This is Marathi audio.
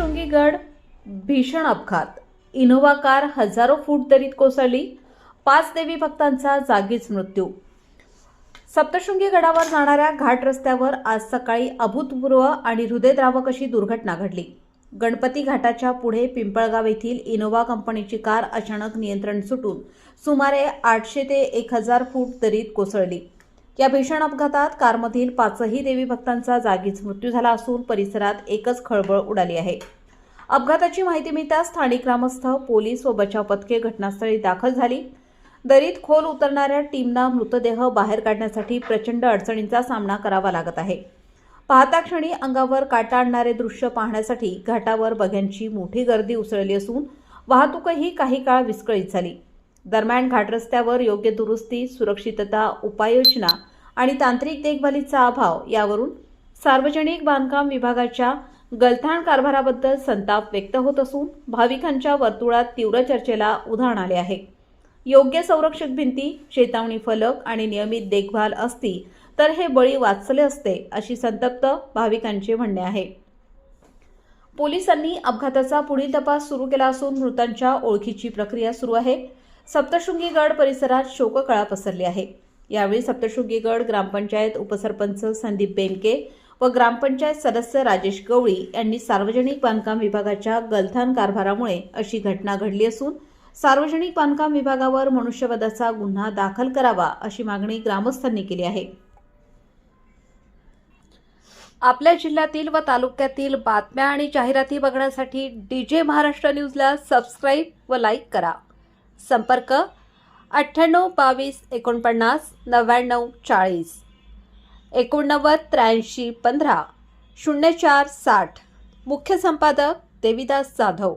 शृंगीगड भीषण अपघात. इनोव्हा कार हजारो फूट दरीत कोसळली. पाच देवी भक्तांचा जागीच मृत्यू. सप्तशृंगी गडावर जाणाऱ्या घाट रस्त्यावर आज सकाळी अभूतपूर्व आणि हृदयद्रावक अशी दुर्घटना घडली. गणपती घाटाच्या पुढे पिंपळगाव येथील इनोव्हा कंपनीची कार अचानक नियंत्रण सुटून सुमारे आठशे ते एक हजार फूट दरीत कोसळली. या भीषण अपघातात कारमधील पाचही देवी भक्तांचा जागीच मृत्यू झाला असून परिसरात एकच खळबळ उडाली आहे. अपघाताची माहिती मिळताच स्थानिक ग्रामस्थ पोलीस व बचाव पथके घटनास्थळी दाखल झाली. दरीत खोल उतरणाऱ्या टीमना मृतदेह बाहेर काढण्यासाठी प्रचंड अडचणींचा सामना करावा लागत आहे. पाहता क्षणी अंगावर काटा आणणारे दृश्य पाहण्यासाठी घाटावर बघ्यांची मोठी गर्दी उसळली असून वाहतूकही काही काळ विस्कळीत झाली. दरम्यान घाट रस्त्यावर योग्य दुरुस्ती सुरक्षितता उपाययोजना आणि तांत्रिक देखभालीचा अभाव यावरून सार्वजनिक बांधकाम विभागाच्या गलथाण कारभाराबद्दल संताप व्यक्त होत असून भाविकांच्या वर्तुळात तीव्र चर्चेला उधाण आले आहे. योग्य संरक्षक भिंती चेतावणी फलक आणि नियमित देखभाल असती तर हे बळी वाचले असते अशी संतप्त भाविकांचे म्हणणे आहे. पोलिसांनी अपघाताचा पुढील तपास सुरू केला असून मृतांच्या ओळखीची प्रक्रिया सुरू आहे. सप्तशृंगी गड परिसरात शोककळा पसरली आहे. यावेळी सप्तशृंगी गड ग्रामपंचायत उपसरपंच संदीप बेनके व ग्रामपंचायत सदस्य राजेश गवळी यांनी सार्वजनिक बांधकाम विभागाच्या गलथान कारभारामुळे अशी घटना घडली असून सार्वजनिक बांधकाम विभागावर मनुष्यवधाचा गुन्हा दाखल करावा अशी मागणी ग्रामस्थांनी केली आहे. आपल्या जिल्ह्यातील व तालुक्यातील बातम्या आणि जाहिराती बघण्यासाठी डीजे महाराष्ट्र न्यूजला सबस्क्राईब व लाईक करा. संपर्क अठ्ठ्याण्णव बावीस एकोणपन्नास नव्याण्णव चाळीस. एकोणनव्वद त्र्याऐंशी पंधरा शून्य चार साठ. मुख्य संपादक देविदास जाधव.